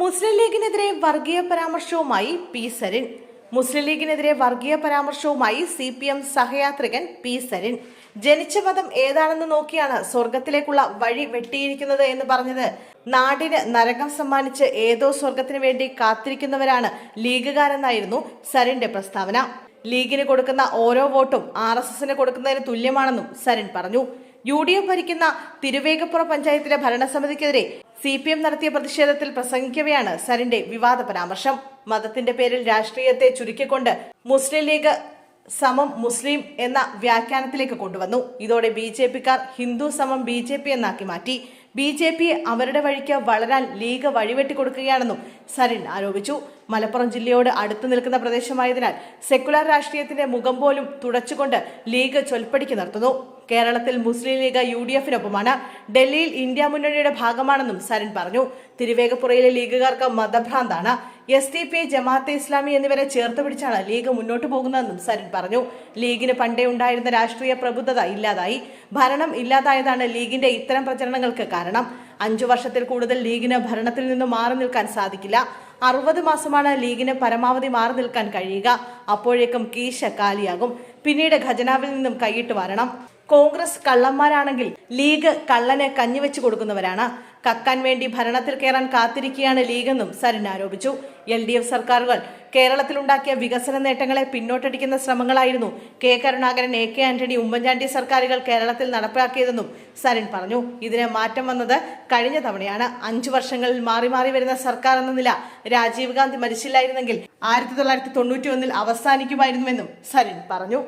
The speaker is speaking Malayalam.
മുസ്ലിം ലീഗിനെതിരെ വർഗീയ പരാമർശവുമായി പി സരിൻ. മുസ്ലിം ലീഗിനെതിരെ വർഗീയ പരാമർശവുമായി സി പി എം സഹയാത്രികൻ പി സരിൻ. ജനിച്ച പദം ഏതാണെന്ന് നോക്കിയാണ് സ്വർഗത്തിലേക്കുള്ള വഴി വെട്ടിയിരിക്കുന്നത് എന്ന് പറഞ്ഞത്. നാടിന് നരകം സമ്മാനിച്ച് ഏതോ സ്വർഗത്തിന് വേണ്ടി കാത്തിരിക്കുന്നവരാണ് ലീഗുകാരെന്നായിരുന്നു സരിന്റെ പ്രസ്താവന. ലീഗിന് കൊടുക്കുന്ന ഓരോ വോട്ടും ആർ എസ് എസിന് കൊടുക്കുന്നതിന് തുല്യമാണെന്നും സരിൻ പറഞ്ഞു. യു ഡി എഫ് ഭരിക്കുന്ന തിരുവേഗപ്പുറ പഞ്ചായത്തിലെ ഭരണസമിതിക്കെതിരെ സി പി എം നടത്തിയ പ്രതിഷേധത്തിൽ പ്രസംഗിക്കവെയാണ് സരിന്റെ വിവാദ പരാമർശം. മതത്തിന്റെ പേരിൽ രാഷ്ട്രീയത്തെ ചുരുക്കിക്കൊണ്ട് മുസ്ലിം ലീഗ് സമം മുസ്ലിം എന്ന വ്യാഖ്യാനത്തിലേക്ക് കൊണ്ടുവന്നു. ഇതോടെ ബി ജെ പിക്കാർ ഹിന്ദു സമം ബി ജെ പി എന്നാക്കി മാറ്റി. ബി ജെ പി അവരുടെ വഴിക്ക് വളരാൻ ലീഗ് വഴിവെട്ടി കൊടുക്കുകയാണെന്നും സരിൻ ആരോപിച്ചു. മലപ്പുറം ജില്ലയോട് അടുത്തു നിൽക്കുന്ന പ്രദേശമായതിനാൽ സെക്കുലർ രാഷ്ട്രീയത്തിന്റെ മുഖം പോലും തുടച്ചുകൊണ്ട് ലീഗ് ചൊൽപ്പടിക്ക് നിർത്തുന്നു. കേരളത്തിൽ മുസ്ലിം ലീഗ് യു ഡി എഫിനൊപ്പമാണ്. ഡൽഹിയിൽ ഇന്ത്യ മുന്നണിയുടെ ഭാഗമാണെന്നും സരിൻ പറഞ്ഞു. തിരുവേഗപ്പുറയിലെ ലീഗുകാർക്ക് മതഭ്രാന്താണ്. S D P Jamaat Islami എന്നിവരെ ചേർത്ത് പിടിച്ചാണ് ലീഗ് മുന്നോട്ട് പോകുന്നതെന്നും സരിൻ പറഞ്ഞു. ലീഗിന് പണ്ടേ ഉണ്ടായിരുന്ന രാഷ്ട്രീയ പ്രബുദ്ധത ഇല്ലാതായി. ഭരണം ഇല്ലാതായതാണ് ലീഗിന്റെ ഇത്തരം പ്രചരണങ്ങൾക്ക് കാരണം. അഞ്ചു വർഷത്തിൽ കൂടുതൽ ലീഗിന് ഭരണത്തിൽ നിന്ന് മാറി നിൽക്കാൻ സാധിക്കില്ല. അറുപത് മാസമാണ് ലീഗിന് പരമാവധി മാറി നിൽക്കാൻ കഴിയുക. അപ്പോഴേക്കും കീശ കാലിയാകും. പിന്നീട് ഖജനാവിൽ നിന്നും കൈയിട്ട് വരണം. കോൺഗ്രസ് കള്ളന്മാരാണെങ്കിൽ ലീഗ് കള്ളന് കഞ്ഞിവെച്ച് കൊടുക്കുന്നവരാണ്. കക്കാൻ വേണ്ടി ഭരണത്തിൽ കയറാൻ കാത്തിരിക്കുകയാണ് ലീഗെന്നും സരിൻ ആരോപിച്ചു. എൽ ഡി എഫ് സർക്കാരുകൾ കേരളത്തിലുണ്ടാക്കിയ വികസന നേട്ടങ്ങളെ പിന്നോട്ടടിക്കുന്ന ശ്രമങ്ങളായിരുന്നു K Karunakaran A K Antony Oommen Chandy സർക്കാരുകൾ കേരളത്തിൽ നടപ്പാക്കിയതെന്നും സരിൻ പറഞ്ഞു. ഇതിന് മാറ്റം വന്നത് കഴിഞ്ഞ തവണയാണ്. അഞ്ചു വർഷങ്ങളിൽ മാറി മാറി വരുന്ന സർക്കാർ എന്ന നില രാജീവ് ഗാന്ധി മരിച്ചില്ലായിരുന്നെങ്കിൽ ആയിരത്തി തൊള്ളായിരത്തി തൊണ്ണൂറ്റി ഒന്നിൽ അവസാനിക്കുമായിരുന്നുവെന്നും സരിൻ പറഞ്ഞു.